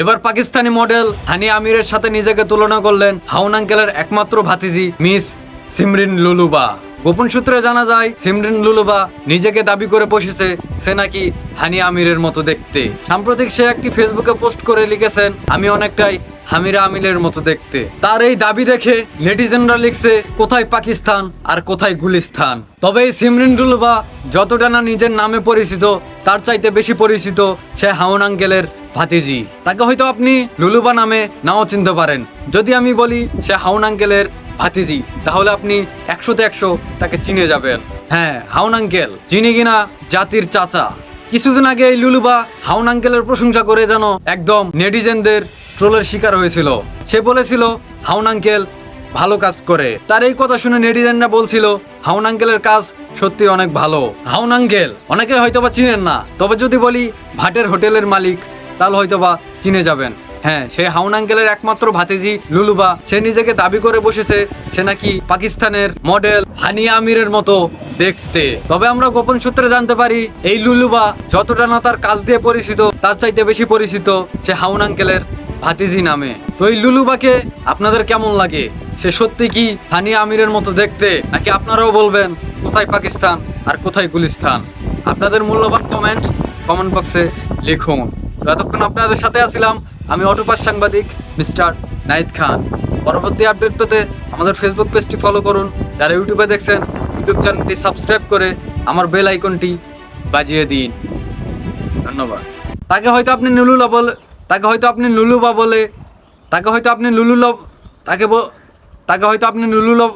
এবার পাকিস্তানি মডেল হানি আমিরের সাথে নিজেকে তুলনা করলেন হাউন আঙ্কেলের একমাত্র ভাতিজি, মিস সিমরিন লুলুবা। গোপন সূত্রে জানা যায়, সিমরিন লুলুবা নিজেকে দাবি করে বসেছে সে নাকি হানি আমিরের মতো দেখতে। সাম্প্রতিক সে একটি ফেসবুকে পোস্ট করে লিখেছেন, আমি অনেকটাই হামিরা আমিলের মতো দেখতে। তার এই দাবি দেখে নেটিজেনরা লিখছে, কোথায় পাকিস্তান আর কোথায় গুলিস্তান? তবে এই সিমরিন লুলুবা যতটা না নিজের নামে পরিচিত, তার চাইতে বেশি পরিচিত সে হাউন আঙ্কেলের ভাতিজি, তাকে হয়তো আপনি লুলুবা নামে নাও চিনতে পারেন। যদি আমি বলি সে হাউন আঙ্কেলের ভাতিজি, তাহলে আপনি একশোতে একশো তাকে চিনে যাবেন। হ্যাঁ হাউন আঙ্কেল, যিনি কিনা জাতির চাচা। কিছুদিন আগে এই লুলুবা হাউন আঙ্কেলের প্রশংসা করে যেন একদম নেটিজেনদের ট্রোলের শিকার হয়েছিল। সে বলেছিল, হাউন আঙ্কেল ভালো কাজ করে। তার এই কথা শুনে নেটিজেনরা বলছিল, হাউন আঙ্কেলের কাজ সত্যি অনেক ভালো। হাউন আঙ্কেল, অনেকে হয়তোবা চিনেন না, তবে যদি বলি, ভাটের হোটেলের মালিক তাহলে হয়তো বা চিনে যাবেন। হ্যাঁ সে হাউন আঙ্কেলের একমাত্র ভাতিজি লুলুবা সে নিজেকে দাবি করে বসেছে, সে নাকি পাকিস্তানের মডেল হানিয়া আমিরের মতো দেখতে। তবে আমরা গোপন সূত্রে জানতে পারি, এই লুলুবা যতটা না তার কাজ দিয়ে পরিচিত, তার চাইতে বেশি পরিচিত সে হাউন আঙ্কেলের ভাতিজি নামে। তো এই লুলুবাকে আপনাদের কেমন লাগে? সে সত্যি কি সানিয়া আমিরের মতো দেখতে? নাকি আপনারাও বলবেন, কোথায় পাকিস্তান আর কোথায় গুলিস্তান? আপনাদের মূল্যবান কমেন্ট কমেন্ট বক্সে লিখুন। তো এতক্ষণ আপনাদের সাথে আছিলাম আমি অটোপাস সাংবাদিক মিস্টার নাইদ খান। পরবর্তী আপডেট পেতে আমাদের ফেসবুক পেজটি ফলো করুন। যারা ইউটিউবে দেখছেন, ইউটিউব চ্যানেলটি সাবস্ক্রাইব করে আমার বেল আইকনটি বাজিয়ে দিন। ধন্যবাদ। তাকে হয়তো আপনি নুলুলা বলে তাকে হয়তো আপনি লুলুবা বলে তাকে হয়তো আপনি লুলুলব তাকে তাকে হয়তো আপনি লুলুলব